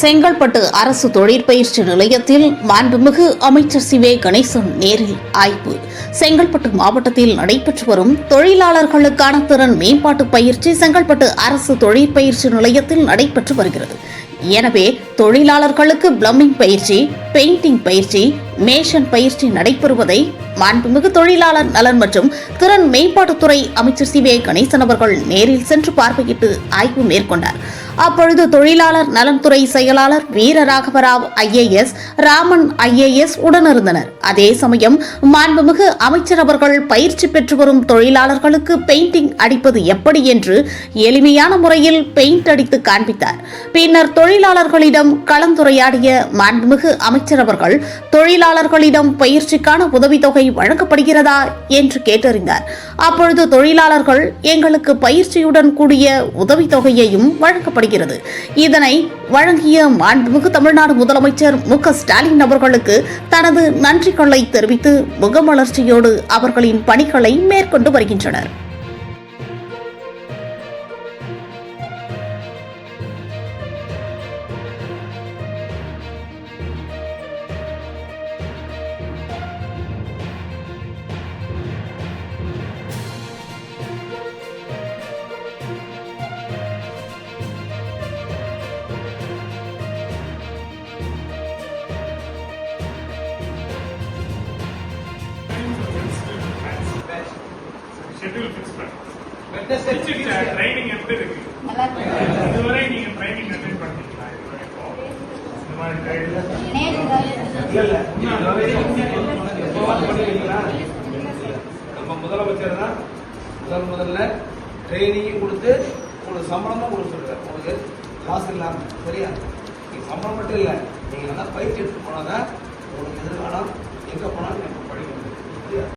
செங்கல்பட்டு அரசு தொழிற்பயிற்சி நிலையத்தில் மாண்புமிகு அமைச்சர் சிவே கணேசன் நேரில் ஆய்வு. செங்கல்பட்டு மாவட்டத்தில் நடைபெற்று வரும் தொழிலாளர்களுக்கான திறன் மேம்பாட்டு பயிற்சி செங்கல்பட்டு அரசு தொழிற்பயிற்சி நிலையத்தில் நடைபெற்று வருகிறது. எனவே தொழிலாளர்களுக்கு பிளம்பிங் பயிற்சி பெயிண்டிங் பயிற்சி மேஷன் பயிற்சி நடைபெறுவதை மாண்புமிகு தொழிலாளர் நலன் மற்றும் திறன் மேம்பாட்டுத்துறை அமைச்சர் சி. வே. கணேசன் அவர்கள் நேரில் சென்று பார்வையிட்டு ஆய்வு மேற்கொண்டார். அப்பொழுது தொழிலாளர் நலன்துறை செயலாளர் வீரராகவராவ் ஐஏஎஸ் ராமன் ஐஏஎஸ் உடனிருந்தனர். அதே சமயம் மாண்புமிகு அமைச்சர் அவர்கள் பயிற்சி பெற்று வரும் தொழிலாளர்களுக்கு பெயிண்டிங் அடிப்பது எப்படி என்று எளிமையான முறையில் பெயிண்ட் அடித்து காண்பித்தார். பின்னர் தொழிலாளர்களிடம் கலந்துரையாடிய மாண்புமிகு அமைச்சர் அவர்கள் தொழிலாளர்களிடம் பயிற்சிக்கான உதவித்தொகை வழங்கப்படுகிறதா என்று கேட்டறிந்தார். அப்பொழுது தொழிலாளர்கள் எங்களுக்கு பயிற்சியுடன் கூடிய உதவித்தொகையையும் வழங்கப்படுகிறது. இதனை வழங்கிய மாண்புமிகு தமிழ்நாடு முதலமைச்சர் மு க ஸ்டாலின் அவர்களுக்கு தனது நன்றிகளை தெரிவித்து முகமலர்ச்சியோடு அவர்களின் பணிகளை மேற்கொண்டு வருகின்றனர். ஷெட்யூல் ஃபிக்ஸ் பண்ணி. ட்ரைனிங் எப்படி இருக்கு? இதுவரை நீங்க ட்ரைனிங் அட்டென்ட் பண்ணீங்களா? இந்த மாதிரி ட்ரைனிங் நம்ம முதலமைச்சர் தான் முதல் முதல்ல ட்ரைனிங்கும் கொடுத்து உங்களுக்கு சம்பளமும் சொல்றாரு. உங்களுக்கு காசு இல்லாம சரியா? நீங்க சம்பளம் மட்டும் இல்லை நீங்க நல்லா பயிற்சி எடுத்து போனாதான் உங்களுக்கு எதிர்காலம் எங்க போனாலும்